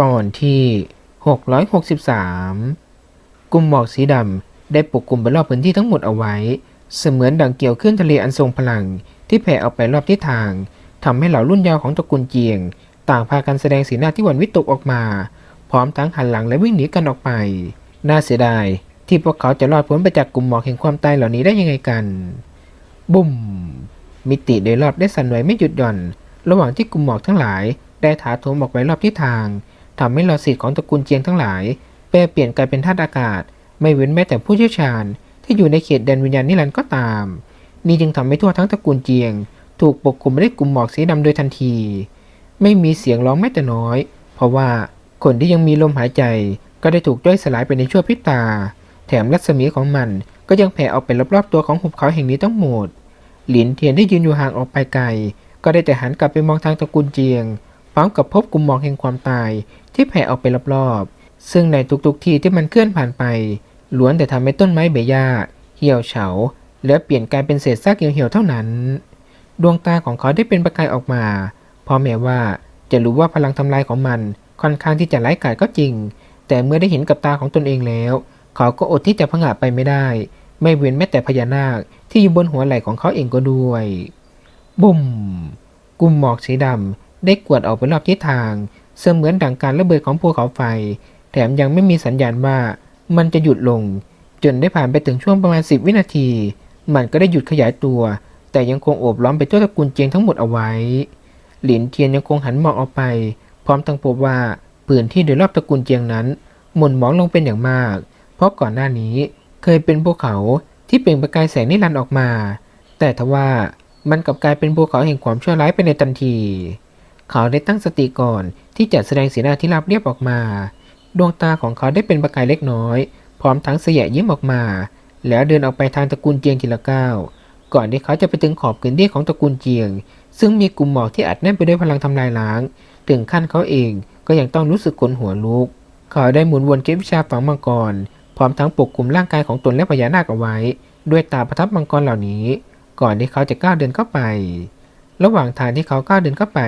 ตอนที่ 663 กลุ่มหมอกสีดำได้ปกคลุมไปรอบพื้นที่ทั้งหมดเอาไว้ เสมือนดังเกี่ยวขึ้นทะเลอันทรงพลังที่แผ่ออกไปรอบทิศทางทำให้เหล่ารุ่นยาวของตระกูลเจียง ต่างพากันแสดงสีหน้าที่หวั่นวิตกออกมา พร้อมทั้งหันหลังและวิ่งหนีกันออกไป น่าเสียดายที่พวกเขาจะรอดพ้นไปจากกลุ่มหมอกแห่งความตายเหล่านี้ได้ยังไงกัน บุ่ม มิติโดยรอบได้สั่นไหวไม่หยุดหย่อน ระหว่างที่กลุ่มหมอกทั้งหลาย ได้ถาโถมออกไปรอบทิศทาง ทำให้เหล่าศิษย์ของตระกูลเจียงทั้งหลาย แปรเปลี่ยนกลายเป็นธาตุอากาศ ไม่เว้นแม้แต่ผู้เชี่ยวชาญ ที่อยู่ในเขตแดนวิญญาณนิรันดร์ก็ตาม นี่จึงทำให้ทั่วทั้งตระกูลเจียง ถูกปกคลุมด้วยกลุ่มหมอกสีดำโดยทันที ไม่มีเสียงร้องแม้แต่น้อย เพราะว่าคนที่ยังมีลมหายใจก็ได้ถูกย่อยสลายไปในชั่วพริบตา แถมรัศมีของมันก็ยังแผ่ออกไปรอบๆตัวของหุบเขาแห่งนี้ทั้งหมด หลินเทียนที่ยืนอยู่ห่างออกไปไกล ก็ได้แต่หันกลับไปมองทางตระกูลเจียง พร้อมกับพบกลุ่มหมอกแห่งความตาย ที่แผ่ออกไปรอบๆ ซึ่งในทุกๆ ที่ที่มันเคลื่อนผ่านไป ล้วนแต่ทำให้ต้นไม้ใบหญ้า เหี่ยวเฉา และเปลี่ยนกลายเป็นเศษซากเหี่ยวๆเท่านั้น ดวงตาของเขาได้เป็นประกายออกมาพราะแม้ว่าจะรู้ว่าพลังทำลายของมันค่อนข้างที่จะไร้กาจก็จริง แต่เมื่อได้เห็นกับตาของตนเองแล้ว เขาก็อดที่จะผงะไปไม่ได้ ไม่เว้นแม้แต่พญานาคที่อยู่บนหัวไหล่ของเขาเองก็ด้วยบุ่มกลุ่มหมอกสีดำได้กวดออกไปรอบทิศทาง เสมือนดังการระเบิดของภูเขาไฟ แถมยังไม่มีสัญญาณว่ามันจะหยุดลง จนได้ผ่านไปถึงช่วงประมาณ 10 วินาที มันก็ได้หยุดขยายตัว แต่ยังคงโอบล้อมไปทั่วตระกูลเจียงทั้งหมดเอาไว้ หลินเทียนยังคงหันมองออกไป พร้อมทั้งพบว่าพื้นที่โดยรอบตระกูลเจียงนั้นหม่นหมองลงเป็นอย่างมาก เพราะก่อนหน้านี้เคยเป็นภูเขาที่เปล่งประกายแสงนิรันดร์ออกมา แต่ทว่ามันกลับกลายเป็นภูเขาแห่งความชั่วร้ายไปในทันที เขาได้ตั้งสติก่อน ที่จะแสดงสีหน้าที่ราบเรียบออกมา ดวงตาของเขาได้เป็นประกายเล็กน้อย พร้อมทั้งเสียยิ้มออกมา แล้วเดินออกไปทางตระกูลเจียงทีละก้าวก่อนที่เขาจะไปถึงขอบพื้นที่ของตระกูลเจียง ซึ่งมีกลุ่มหมอกที่อัดแน่นไปด้วยพลังทำลายล้าง ถึงขั้นเขาเองก็ยังต้องรู้สึกขนหัวลุก เขาได้หมุนวนเก็บวิชาฝังมังกร พร้อมทั้งปกคลุมร่างกายของตนและพญานาคเอาไว้ ด้วยตาประทับมังกรเหล่านี้ ก่อนที่เขาจะก้าวเดินเข้าไป ระหว่างทางที่เขาก้าวเดินเข้าไป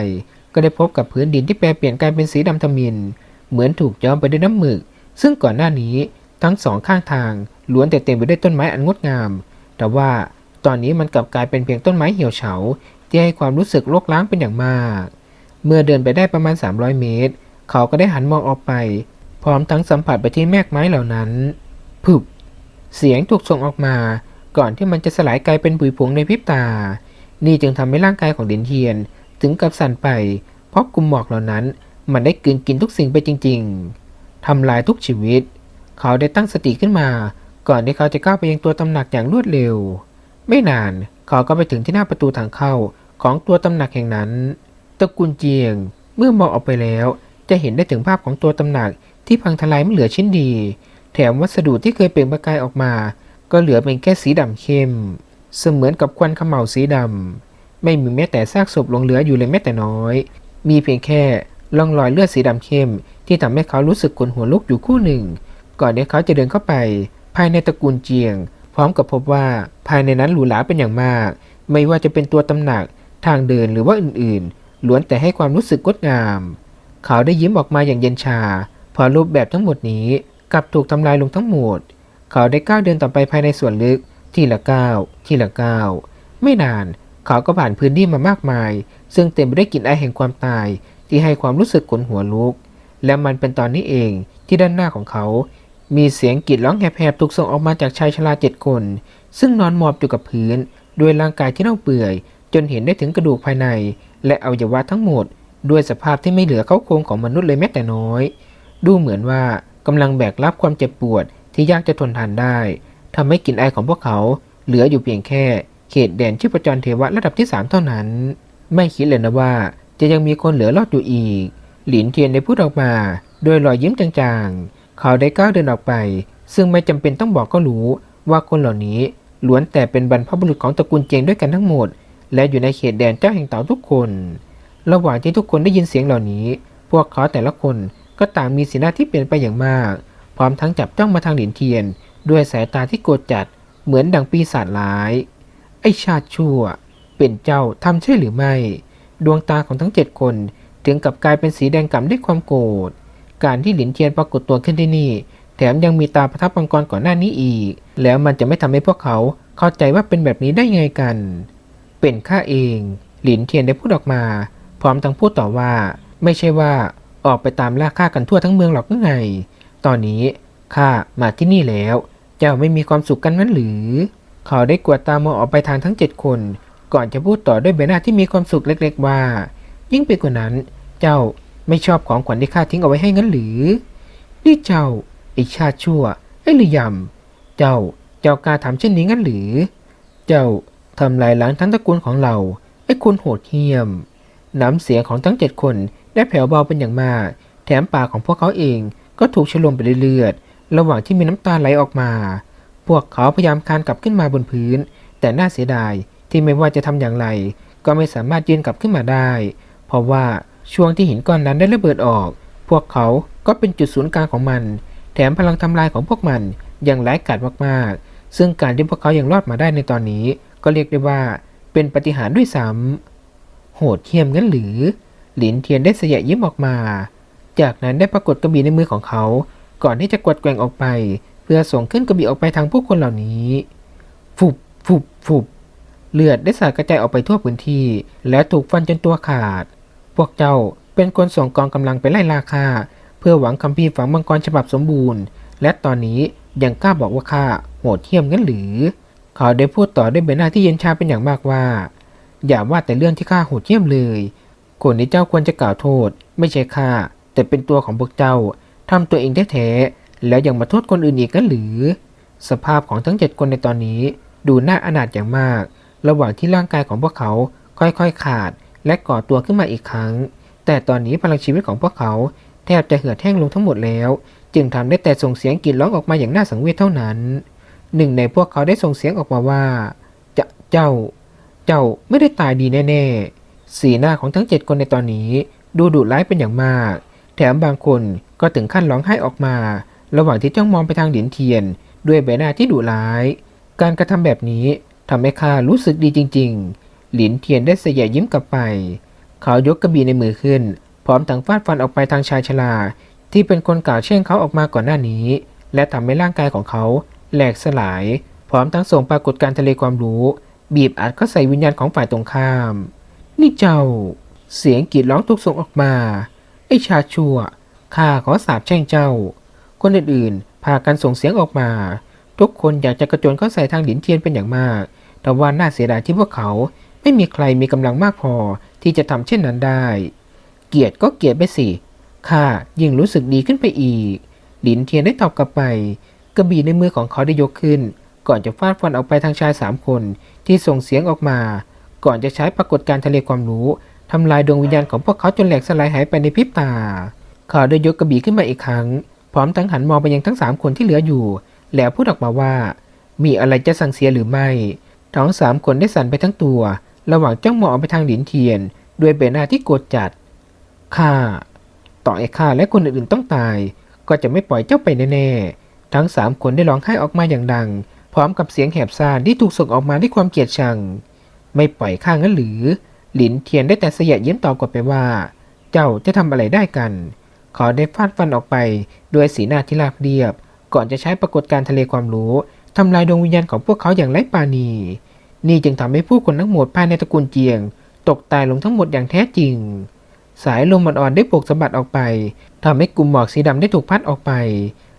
ก็ได้พบกับพื้นดินที่แปรเปลี่ยนกลายเป็นสีดำทมิน เหมือนถูกย้อมไปด้วยน้ำหมึก ซึ่งก่อนหน้านี้ทั้งสองข้างทางล้วนแต่เต็มไปด้วยต้นไม้อันงดงาม แต่ว่าตอนนี้มันกลับกลายเป็นเพียงต้นไม้เหี่ยวเฉาที่ให้ความรู้สึกโรคล้างเป็นอย่างมาก เมื่อเดินไปได้ประมาณ 300 เมตร เขาก็ได้หันมองออกไป พร้อมทั้งสัมผัสไปที่แมกไม้เหล่านั้นผึบเสียงถูกส่งออกมา ก่อนที่มันจะสลายกลายเป็นผุยผงในพริบตา นี่จึงทำให้ร่างกายของเดินเทียน ถึงกับสั่นไป เพราะกลุ่มหมอกเหล่านั้น มันได้กลืนกินทุกสิ่งไปจริง ๆทำลายทุกชีวิต เขาได้ตั้งสติขึ้นมา ก่อนที่เขาจะก้าวไปยังตัวตำหนักอย่างรวดเร็ว ไม่นานเขาก็ไปถึงที่หน้าประตูทางเข้าของตัวตำหนักแห่งนั้นตระกูลเจียง เมื่อมองออกไปแล้ว จะเห็นได้ถึงภาพของตัวตำหนักที่พังทลายไม่เหลือชิ้นดี แถมวัสดุที่เคยเปล่งประกายออกมา ก็เหลือเป็นแค่สีดำเข้ม เสมือนกับควันขม่าวสีดำ ไม่มีแม้แต่ซากศพหลงเหลืออยู่เลยแม้แต่น้อย มีเพียงแค่ร่องรอยเลือดสีดำเข้ม ที่ทำให้เขารู้สึกขนหัวลุกอยู่คู่หนึ่ง ก่อนที่เขาจะเดินเข้าไป ภายในตระกูลเจียง พร้อมกับพบว่าภายในนั้นหรูหราเป็นอย่างมาก ไม่ว่าจะเป็นตัวตำหนักทางเดินหรือว่าอื่นๆล้วนแต่ให้ความรู้สึกงดงาม เขาได้ยิ้มออกมาอย่างเย็นชา พอรูปแบบทั้งหมดนี้กลับถูกทำลายลงทั้งหมด เขาได้ก้าวเดินต่อไปภายในส่วนลึก ทีละก้าวทีละก้าวไม่นาน เขาก็ผ่านพื้นที่มามากมาย ซึ่งเต็มไปด้วยกลิ่นไอแห่งความตายที่ให้ความรู้สึกขนหัวลุก และมันเป็นตอนนี้เองที่ด้านหน้าของเขา มีเสียงกรีดร้องแหบๆถูกส่งออกมาจากชายชราเจ็ดคน ซึ่งนอนหมอบอยู่กับพื้น ด้วยร่างกายที่เน่าเปื่อย จนเห็นได้ถึงกระดูกภายใน และอวัยวะทั้งหมด ด้วยสภาพที่ไม่เหลือเข้าโครงของมนุษย์เลยแม้แต่น้อย ดูเหมือนว่ากำลังแบกรับความเจ็บปวดที่ยากจะทนทานได้ทำให้กลิ่นไอของพวกเขา เหลืออยู่เพียงแค่ เขตแดนชีพจรเทวะระดับที่สามเท่านั้น ไม่คิดเลยนะว่า จะยังมีคนเหลือรอดอยู่อีก หลินเทียนได้พูดออกมาโดยรอยยิ้มจางๆ เขาได้ก้าวเดินออกไป ซึ่งไม่จำเป็นต้องบอกก็รู้ว่าคนเหล่านี้ล้วนแต่เป็นบรรพบุรุษของตระกูลเจียงด้วยกันทั้งหมด และอยู่ในเขตแดนเจ้าแห่งเต่าทุกคน ระหว่างที่ทุกคนได้ยินเสียงเหล่านี้ พวกเขาแต่ละคนก็ต่างมีสีหน้าที่เปลี่ยนไปอย่างมาก พร้อมทั้งจับจ้องมาทางหลินเทียน ด้วยสายตาที่โกรธจัดเหมือนดังปีศาจร้าย อชาติชั่ว เป็นเจ้าทำใช่หรือไม่ ดวงตาของทั้งเจ็ดคนถึงกับกลายเป็นสีแดงก่ำด้วยความโกรธ การที่หลินเทียนปรากฏตัวขึ้นที่นี่ แถมยังมีตาประทับมังกรก่อนหน้านี้อีก แล้วมันจะไม่ทำให้พวกเขาเข้าใจว่าเป็นแบบนี้ได้ไงกัน เป็นข้าเอง หลินเทียนได้พูดออกมา พร้อมทั้งพูดต่อว่า ไม่ใช่ว่าออกไปตามล่าฆ่ากันทั่วทั้งเมืองหรอกหรือไง ตอนนี้ข้ามาที่นี่แล้ว เจ้าไม่มีความสุขกันนั้นหรือ เขาได้กวาดตามองออกไปทางทั้งเจ็ดคน ก่อนจะพูดต่อด้วยใบหน้าที่มีความสุขเล็กๆว่า ยิ่งไปกว่านั้น เจ้าไม่ชอบของขวัญที่ข้าทิ้งเอาไว้ให้งั้นหรือ นี่เจ้าไอชาชั่ว ไอหรือยำเจ้า เจ้ากล้าทำเช่นนี้งั้นหรือ เจ้าทำลายล้างทั้งตระกูลของเรา ไอ้คนโหดเหี้ยม น้ำเสียงของทั้งเจ็ดคนได้แผ่วเบาเป็นอย่างมาก แถมปากของพวกเขาเองก็ถูกฉลมไปเลือดระหว่างที่มีน้ำตาไหลออกมา พวกเขาพยายามคานกลับขึ้นมาบนพื้น แต่น่าเสียดายที่ไม่ว่าจะทำอย่างไร ก็ไม่สามารถยืนกลับขึ้นมาได้ เพราะว่าช่วงที่หินก้อนนั้นได้ระเบิดออก พวกเขาก็เป็นจุดศูนย์กลางของมัน แถมพลังทำลายของพวกมันยังร้ายกาจมากๆ ซึ่งการที่พวกเขายังรอดมาได้ในตอนนี้ ก็เรียกได้ว่าเป็นปาฏิหารย์ด้วยซ้ำโหดเหี้ยมงั้นหรือ หลินเทียนได้เสยยิ้มออกมา จากนั้นได้ปรากฏกระบี่ในมือของเขา ก่อนที่จะกวดแกว่งออกไป เพื่อส่งขึ้นกระบี่ออกไปทางผู้คนเหล่านี้ ฟุบ ฟุบ ฟุบ เลือดได้สาดกระจายออกไปทั่วพื้นที่ และถูกฟันจนตัวขาด พวกเจ้าเป็นคนส่งกองกำลังไปไล่ล่าข้าเพื่อหวังคัมภีร์ฝังมังกรฉบับสมบูรณ์ และตอนนี้ยังกล้าบอกว่าข้าโหดเหี้ยมงั้นหรือ เขาได้พูดต่อด้วยใบหน้าที่เย็นชาเป็นอย่างมากว่า อย่าว่าแต่เรื่องที่ข้าโหดเหี้ยมเลย คนที่เจ้าควรจะกล่าวโทษ ไม่ใช่ข้าแต่เป็นตัวของพวกเจ้าทำตัวเองแท้ๆ แล้วยังมาโทษคนอื่นอีกกันหรือ สภาพของทั้งเจ็ดคนในตอนนี้ดูน่าอนาถอย่างมาก ระหว่างที่ร่างกายของพวกเขาค่อยๆขาด และก่อตัวขึ้นมาอีกครั้ง แต่ตอนนี้พลังชีวิตของพวกเขาแทบจะเหือดแห้งลงทั้งหมดแล้ว จึงทำได้แต่ส่งเสียงกรีดร้องออกมาอย่างน่าสังเวชเท่านั้น หนึ่งในพวกเขาได้ส่งเสียงออกมาว่า จะเจ้า เจ้าไม่ได้ตายดีแน่ๆ สีหน้าของทั้งเจ็ดคนในตอนนี้ ดูดุร้ายเป็นอย่างมาก แถมบางคนก็ถึงขั้นร้องไห้ออกมา ระหว่างที่จ้องมองไปทางหลินเทียน ด้วยใบหน้าที่ดุร้าย การกระทำแบบนี้ทำให้ข้ารู้สึกดีจริงๆหลินเทียนได้เสยยิ้มกลับไปเขายกกระบี่ในมือขึ้น พร้อมทั้งฟาดฟันออกไปทางชายชราที่เป็นคนกล่าวเช่งเขาออกมาก่อนหน้านี้ และทำให้ร่างกายของเขาแหลกสลาย พร้อมทั้งส่งปรากฏการทะเลความรู้ บีบอัดเข้าใส่วิญญาณของฝ่ายตรงข้าม นี่เจ้า เสียงกรีดร้องทุกส่งออกมาไอ้ชาชัวข้าขอสาบแช่งเจ้า คนอื่นๆ พากันส่งเสียงออกมา ทุกคนอยากจะกระโจนเข้าใส่ทางหลินเทียนเป็นอย่างมาก แต่ว่าน่าเสียดายที่พวกเขาไม่มีใครมีกำลังมากพอที่จะทำเช่นนั้นได้ เกียรติก็เกียรติไปสิข้ายิ่งรู้สึกดีขึ้นไปอีก หลินเทียนได้ตอบกลับไป กระบี่ในมือของเขาได้ยกขึ้น ก่อนจะฟาดฟันออกไปทางชายสามคนที่ส่งเสียงออกมา ก่อนจะใช้ปรากฏการทะเลความรู้ทำลายดวงวิญญาณของพวกเขาจนแหลกสลายหายไปในพริบตา เขาได้ยกกระบี่ขึ้นมาอีกครั้ง พร้อมทั้งหันมองไปยังทั้งสามคนที่เหลืออยู่ แล้วพูดออกมาว่า มีอะไรจะสั่งเสียหรือไม่ ทั้งสามคนได้สั่นไปทั้งตัว ระหว่างจ้องมองไปทางหลินเทียน ด้วยใบหน้าที่โกรธจัด ข้า ต่อไอ้ข้าและคนอื่นๆต้องตาย ก็จะไม่ปล่อยเจ้าไปแน่ๆ ทั้งสามคนได้ร้องไห้ออกมาอย่างดัง พร้อมกับเสียงแหบซ่านที่ถูกส่งออกมาด้วยความเกลียดชัง ไม่ปล่อยข้างั้นหรือ หลินเทียนได้แต่เสยะยิ้มตอบกลับไปว่า เจ้าจะทำอะไรได้กัน เขาได้ฟาดฟันออกไปด้วยสีหน้าที่ราบเรียบ ก่อนจะใช้ปรากฏการทะเลความรู้ทำลายดวงวิญญาณของพวกเขาอย่างไร้ปาณี นี่จึงทำให้ผู้คนทั้งหมดภายในตระกูลเจียง ตกตายลงทั้งหมดอย่างแท้จริง สายลมอ่อนๆได้ปกสะบัดออกไปทำให้กลุ่มหมอกสีดำได้ถูกพัดออกไป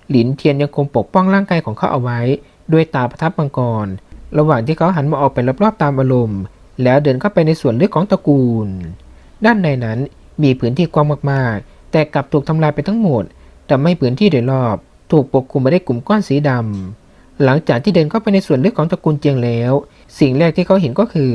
หลินเทียนยังคงปกป้องร่างกายของเขาเอาไว้ ด้วยตาประทับมังกร ระหว่างที่เขาหันมาออกไปรอบๆตามอารมณ์ แล้วเดินเข้าไปในส่วนลึกของตระกูล ด้านในนั้นมีพื้นที่กว้างมากๆ แต่กลับถูกทำลายไปทั้งหมดทำให้พื้นที่โดยรอบ ถูกปกคลุมไปด้วยกลุ่มก้อนสีดำหลังจากที่เดินเข้าไปในส่วนลึกของตระกูลเจียงแล้ว สิ่งแรกที่เขาเห็นก็คือ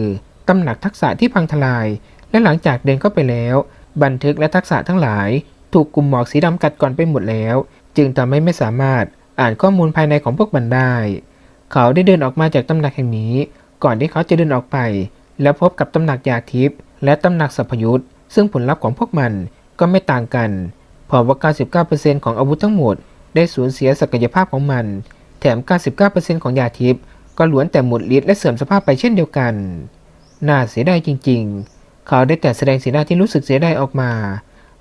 ตำหนักทักษะที่พังทลาย และหลังจากเดินเข้าไปแล้ว บันทึกและทักษะทั้งหลาย ถูกกลุ่มหมอกสีดำกัดก่อนไปหมดแล้ว จึงทำให้ไม่สามารถอ่านข้อมูลภายในของพวกมันได้ เขาได้เดินออกมาจากตำหนักแห่งนี้ ก่อนที่เขาจะเดินออกไป แล้วพบกับตำหนักยาทิพย์และตำหนักสัพยุทธ์ซึ่งผลลัพธ์ของพวกมัน ก็ไม่ต่างกัน เพราะว่า 99%ของอาวุธทั้งหมด ได้สูญเสียศักยภาพของมัน แถม 99%ของยาทิพย์ก็ล้วนแต่หมดฤทธิ์และเสื่อมสภาพไปเช่นเดียวกัน น่าเสียดายจริง ๆ เขาได้แต่แสดงสีหน้าที่รู้สึกเสียดายออกมา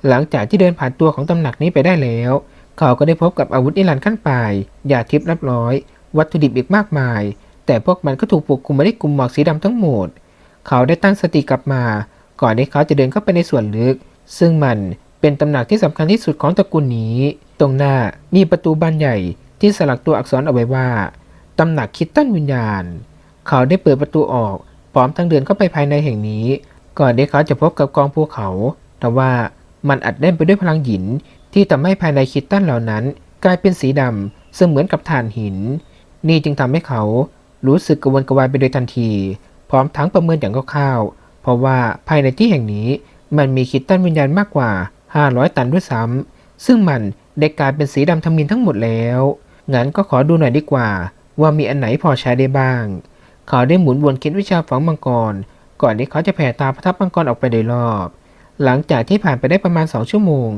หลังจากที่เดินผ่านตัวของตำหนักนี้ไปได้แล้ว เขาก็ได้พบกับอาวุธนิรันดร์ขั้นปลายยาทิพย์นับร้อย วัตถุดิบอีกมากมาย แต่พวกมันก็ถูกปกคลุมมาด้วยกลุ่มหมอกสีดำทั้งหมด เขาได้ตั้งสติกลับมา ก่อนที่เขาจะเดินเข้าไปในส่วนลึก ซึ่งมันเป็นตำหนักที่สำคัญที่สุดของตระกูลนี้ ตรงหน้ามีประตูบานใหญ่ที่สลักตัวอักษรเอาไว้ว่า ตำหนักคิดตันวิญญาณ เขาได้เปิดประตูออกพร้อมทั้งเดินเข้าไปภายในแห่งนี้ ก่อนที่เขาจะพบกับกองภูเขา แต่ว่ามันอัดแน่นไปด้วยพลังหิน ที่ทำให้ภายในคิดตันเหล่านั้น กลายเป็นสีดำซึ่งเหมือนกับถ่านหิน นี่จึงทำให้เขารู้สึกกระวนกระวายไปโดยทันที พร้อมทั้งประเมินอย่างคร่าวๆเพราะว่าภายในที่แห่งนี้ มันมีคิดตันวิญญาณมากกว่า 500 ตันด้วยซ้ำซึ่งมันได้กลายเป็นสีดำทมินทั้งหมดแล้ว งั้นก็ขอดูหน่อยดีกว่า ว่ามีอันไหนพอใช้ได้บ้าง เขาได้หมุนวนคิดวิชาฝังมังกร ก่อนที่เขาจะแผ่ตาประทับมังกรออกไปโดยรอบ หลังจากที่ผ่านไปได้ประมาณ 2 ชั่วโมง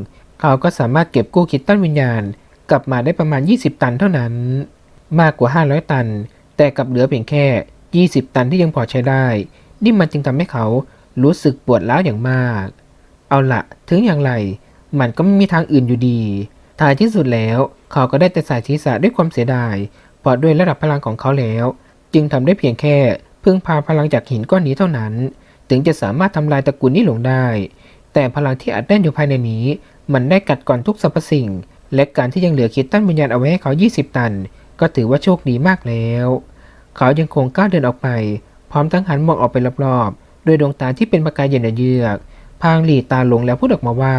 เขาก็สามารถเก็บกู้คิดตันวิญญาณ กลับมาได้ประมาณ 20 ตันเท่านั้น มากกว่า 500 ตัน แต่กลับเหลือเพียงแค่ 20 ตันที่ยังพอใช้ได้ นี่มันจึงทำให้เขา รู้สึกปวดร้าวอย่างมาก เอาละถึงอย่างไร มันก็ไม่มีทางอื่นอยู่ดี ท้ายที่สุดแล้วเขาก็ได้แต่สายศีรษะด้วยความเสียดาย เพราะด้วยระดับพลังของเขาแล้ว จึงทำได้เพียงแค่ พึ่งพาพลังจากหินก้อนนี้เท่านั้น ถึงจะสามารถทำลายตระกูลนี้ลงได้ แต่พลังที่อัดแน่นอยู่ภายในนี้ มันได้กัดก่อนทุกสรรพสิ่ง และการที่ยังเหลือคิดตั้นวิญญาณเอาไว้ให้เขา 20 ตัน ก็ถือว่าโชคดีมากแล้ว เขายังคงก้าวเดินออกไป พร้อมทั้งหันมองออกไปรอบ ด้วยดวงตาที่เป็นประกายเย็นเยือก พางหลีตาลงแล้วพูดออกมาว่า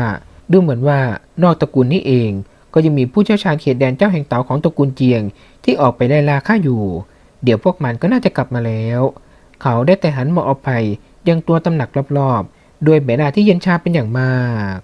ดูเหมือนว่านอกตระกูลนี้เอง ก็ยังมีผู้เชี่ยวชาญเขตแดนเจ้าแห่งเต่าของตระกูลเจียง ที่ออกไปไล่ล่าข้าอยู่ เดี๋ยวพวกมันก็น่าจะกลับมาแล้ว เขาได้แต่หันมองออกไปยังตัวตำหนักรอบๆ ด้วยใบหน้าที่เย็นชาเป็นอย่างมาก